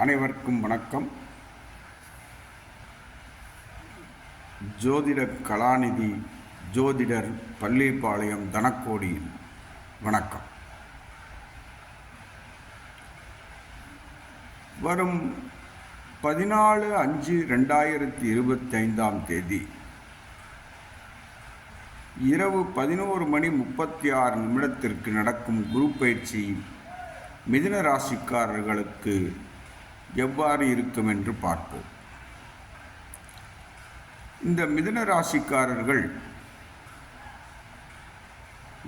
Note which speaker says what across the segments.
Speaker 1: அனைவருக்கும் வணக்கம். ஜோதிட கலாநிதி ஜோதிடர் பள்ளிப்பாளையம் தனக்கோடியின் வணக்கம். வரும் பதினாலு அஞ்சு ரெண்டாயிரத்தி இருபத்தைந்தாம் தேதி இரவு பதினோரு மணி முப்பத்தி ஆறு நிமிடத்திற்கு நடக்கும் குரு பயிற்சி மிதுன ராசிக்காரர்களுக்கு எவ்வாறு இருக்கும் என்று பார்ப்போம். இந்த மிதுன ராசிக்காரர்கள்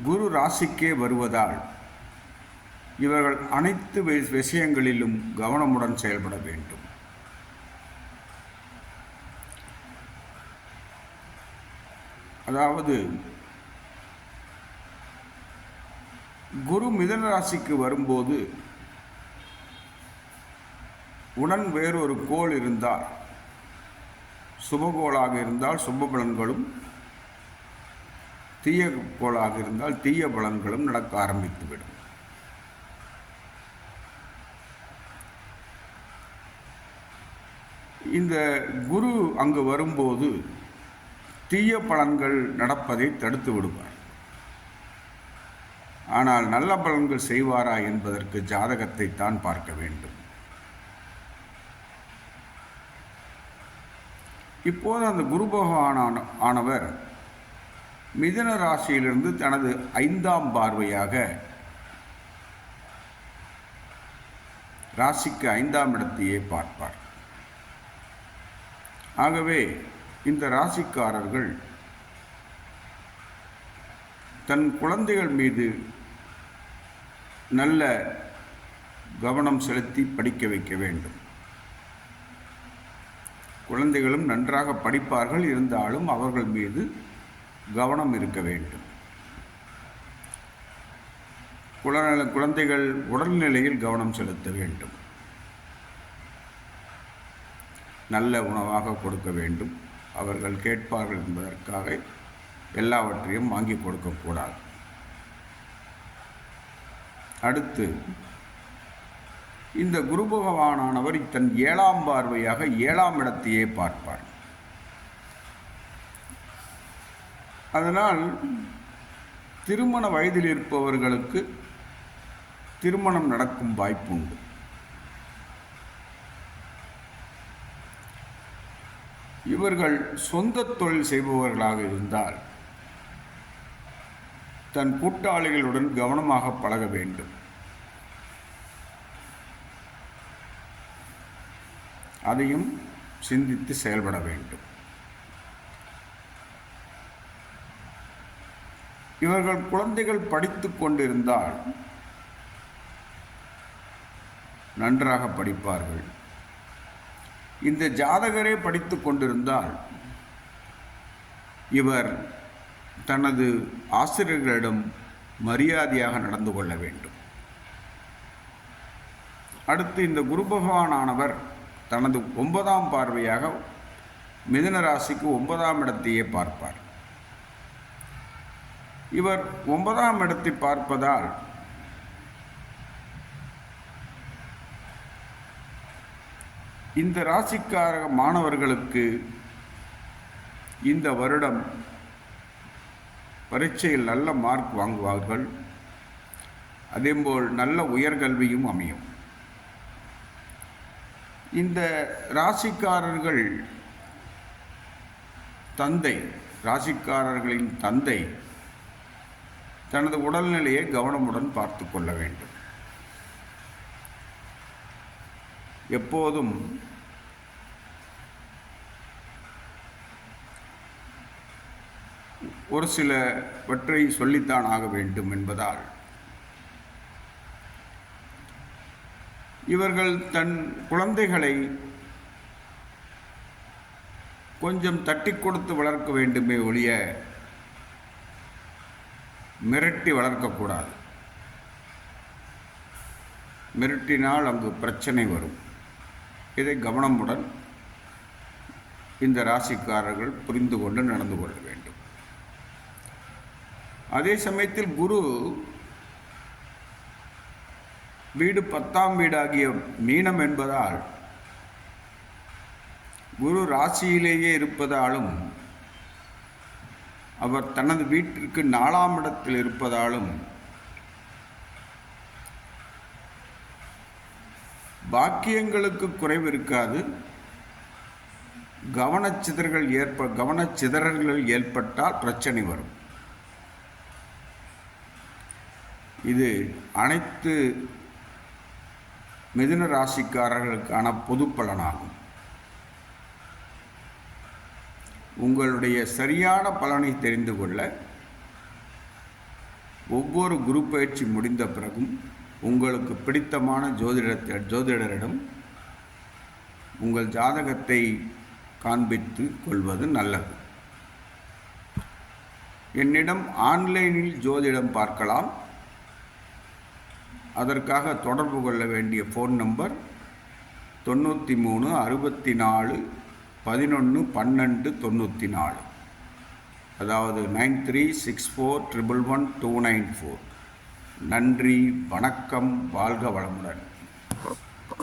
Speaker 1: குரு ராசிக்கே வருவதால் இவர்கள் அனைத்து வி- விஷயங்களிலும் கவனமுடன் செயல்பட வேண்டும். அதாவது குரு மிதன ராசிக்கு வரும்போது உடன் வேறொரு கோள் இருந்தால் சுபகோளாக இருந்தால் சுப பலன்களும் தீய கோளாக இருந்தால் தீய பலன்களும் நடக்க ஆரம்பித்துவிடும். இந்த குரு அங்கு வரும்போது தீய பலன்கள் நடப்பதை தடுத்து விடுவார். ஆனால் நல்ல பலன்கள் செய்வாரா என்பதற்கு ஜாதகத்தை தான் பார்க்க வேண்டும். இப்போது அந்த குரு பகவானான ஆனவர் மிதுன ராசியிலிருந்து தனது ஐந்தாம் பார்வையாக ராசிக்கு ஐந்தாம் இடத்தையே பார்ப்பார். ஆகவே இந்த ராசிக்காரர்கள் தன் குழந்தைகள் மீது நல்ல கவனம் செலுத்தி படிக்க வைக்க வேண்டும். குழந்தைகளும் நன்றாக படிப்பார்கள். இருந்தாலும் அவர்கள் மீது கவனம் இருக்க வேண்டும். குழந்தை குழந்தைகள் உடல்நிலையில் கவனம் செலுத்த வேண்டும். நல்ல உணவாக கொடுக்க வேண்டும். அவர்கள் கேட்பார்கள் என்பதற்காக எல்லாவற்றையும் வாங்கி கொடுக்கக்கூடாது அடுத்து இந்த குரு பகவானானவர் தன் ஏழாம் பார்வையாக ஏழாம் இடத்தையே பார்ப்பார். அதனால் திருமண வயதில் இருப்பவர்களுக்கு திருமணம் நடக்கும் வாய்ப்புண்டு. இவர்கள் சொந்த தொழில் செய்பவர்களாக இருந்தால் தன் கூட்டாளிகளுடன் கவனமாக பழக வேண்டும். அதையும் சிந்தித்து செயல்பட வேண்டும். இவர்கள் குழந்தைகள் படித்து கொண்டிருந்தால் நன்றாக படிப்பார்கள். இந்த ஜாதகரே படித்து கொண்டிருந்தால் இவர் தனது ஆசிரியர்களிடம் மரியாதையாக நடந்து கொள்ள வேண்டும். அடுத்து இந்த குரு பகவானானவர் தனது ஒன்பதாம் பார்வையாக மிதுன ராசிக்கு ஒன்பதாம் இடத்தையே பார்ப்பார். இவர் ஒன்பதாம் இடத்தை பார்ப்பதால் இந்த ராசிக்கார மாணவர்களுக்கு இந்த வருடம் பரீட்சையில் நல்ல மார்க் வாங்குவார்கள். அதேபோல் நல்ல உயர்கல்வியும் அமையும். இந்த ராசிக்காரர்கள் தந்தை ராசிக்காரர்களின் தந்தை தனது உடல்நிலையை கவனமுடன் பார்த்து கொள்ள வேண்டும். எப்போதும் ஒரு சிலவற்றை சொல்லித்தான் ஆக வேண்டும் என்பதால் இவர்கள் தன் குழந்தைகளை கொஞ்சம் தட்டி கொடுத்து வளர்க்க வேண்டுமே ஒழிய மிரட்டி வளர்க்கக்கூடாது. மிரட்டினால் அங்கு பிரச்சனை வரும். இதை கவனமுடன் இந்த ராசிக்காரர்கள் புரிந்து கொண்டு நடந்து கொள்ள வேண்டும். அதே சமயத்தில் குரு வீடு பத்தாம் வீடாகிய மீனம் என்பதால் குரு ராசியிலேயே இருப்பதாலும் அவர் தனது வீட்டிற்கு நாலாம் இடத்தில் இருப்பதாலும் பாக்கியங்களுக்கு குறைவு இருக்காது. கவனச்சிதறல்கள் ஏற்ப கவனச்சிதறல்கள் ஏற்பட்டால் பிரச்சனை வரும். இது அனைத்து மிதுன ராசிக்காரர்களுக்கான பொது பலனாகும் உங்களுடைய சரியான பலனை தெரிந்து கொள்ள ஒவ்வொரு குரு பயிற்சி முடிந்த பிறகும் உங்களுக்கு பிடித்தமான ஜோதிடத்தை ஜோதிடரிடம் உங்கள் ஜாதகத்தை காண்பித்து கொள்வது நல்லது. என்னிடம் ஆன்லைனில் ஜோதிடம் பார்க்கலாம். அதற்காக தொடர்பு கொள்ள வேண்டிய ஃபோன் நம்பர் தொண்ணூற்றி மூணு அறுபத்தி நாலு பதினொன்று பன்னெண்டு தொண்ணூற்றி நாலு. அதாவது nine three six four triple one two nine four. நன்றி வணக்கம் வாழ்க வளமுடன்.